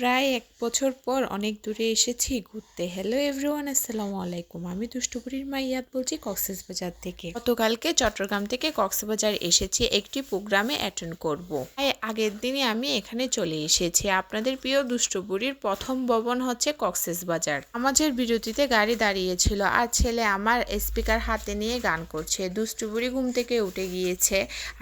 প্রায় এক বছর পর অনেক দূরে এসেছি ঘুরতে। হ্যালো এভরিওয়ান আসসালামু আলাইকুম। আমি দুষ্টপুরীর মাইয়াদ বলছি কক্সবাজার থেকে। গতকালকে চট্টগ্রাম থেকে কক্সবাজার এসেছি, একটি প্রোগ্রামে অ্যাটেন্ড করব। আগের দিনে আমি এখানে চলে এসেছি। আপনাদের প্রিয় দুষ্টপুরীর প্রথম ভবন হচ্ছে কক্সবাজার আমাদের বিরতিতে গাড়ি দাঁড়িয়েছিল আর ছেলে আমার স্পিকার হাতে নিয়ে গান করছে। দুষ্টপুরি ঘুম থেকে উঠে গিয়েছে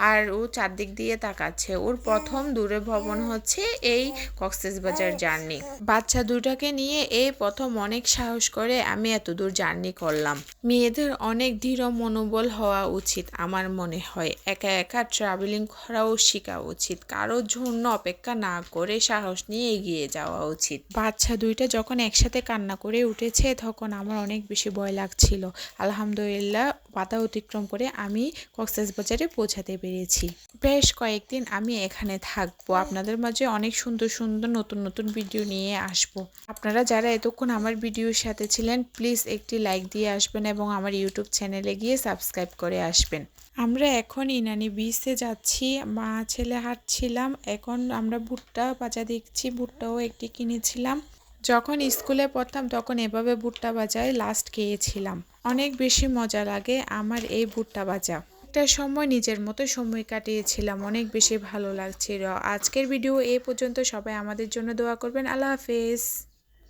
আর ও চারদিক দিয়ে তাকাচ্ছে। ওর প্রথম দূরে ভবন হচ্ছে এই কক্সবাজার জার্নি। বাচ্চা দুটাকে নিয়ে এই প্রথম অনেক সাহস করে আমি এত দূর জার্নি করলাম। মেয়েদের অনেক দৃঢ় মনোবল হওয়া উচিত আমার মনে হয়। একা একা ট্রাভেলিং করাও শেখা উচিত। কারোর জন্য অপেক্ষা না করে সাহস নিয়ে এগিয়ে যাওয়া উচিত। বাচ্চা দুইটা যখন একসাথে কান্না করে উঠেছে তখন আমার অনেক বেশি ভয় লাগছিল। আলহামদুলিল্লাহ বাধা অতিক্রম করে আমি কক্সবাজারে পৌঁছাতে পেরেছি। বেশ কয়েকদিন আমি এখানে থাকব। আপনাদের মাঝে অনেক সুন্দর সুন্দর নতুন নতুন ভিডিও নিয়ে আসব। আপনারা যারা এতক্ষণ আমার ভিডিওর সাথে ছিলেন প্লিজ একটি লাইক দিয়ে আসবেন আমার ইউটিউব চ্যানেলে গিয়ে সাবস্ক্রাইব করে আসবেন। আমরা এখন ইনানি বিচে যাচ্ছি। মা ছেলে হাঁটছিলাম। এখন আমরা ভুট্টা বাজা দেখছি। ভুট্টাও একটি কিনেছিলাম। যখন স্কুলে পড়তাম তখন এভাবে ভুট্টা বাজায় লাস্ট খেয়েছিলাম। অনেক বেশি মজা লাগে আমার এই ভুট্টা বাজা একটা সময় নিজের মতো সময় কাটিয়েছিলাম। অনেক বেশি ভালো লাগছিল। আজকের ভিডিও এ পর্যন্ত সবাই আমাদের জন্য দোয়া করবেন। আল্লাহ হাফেজ।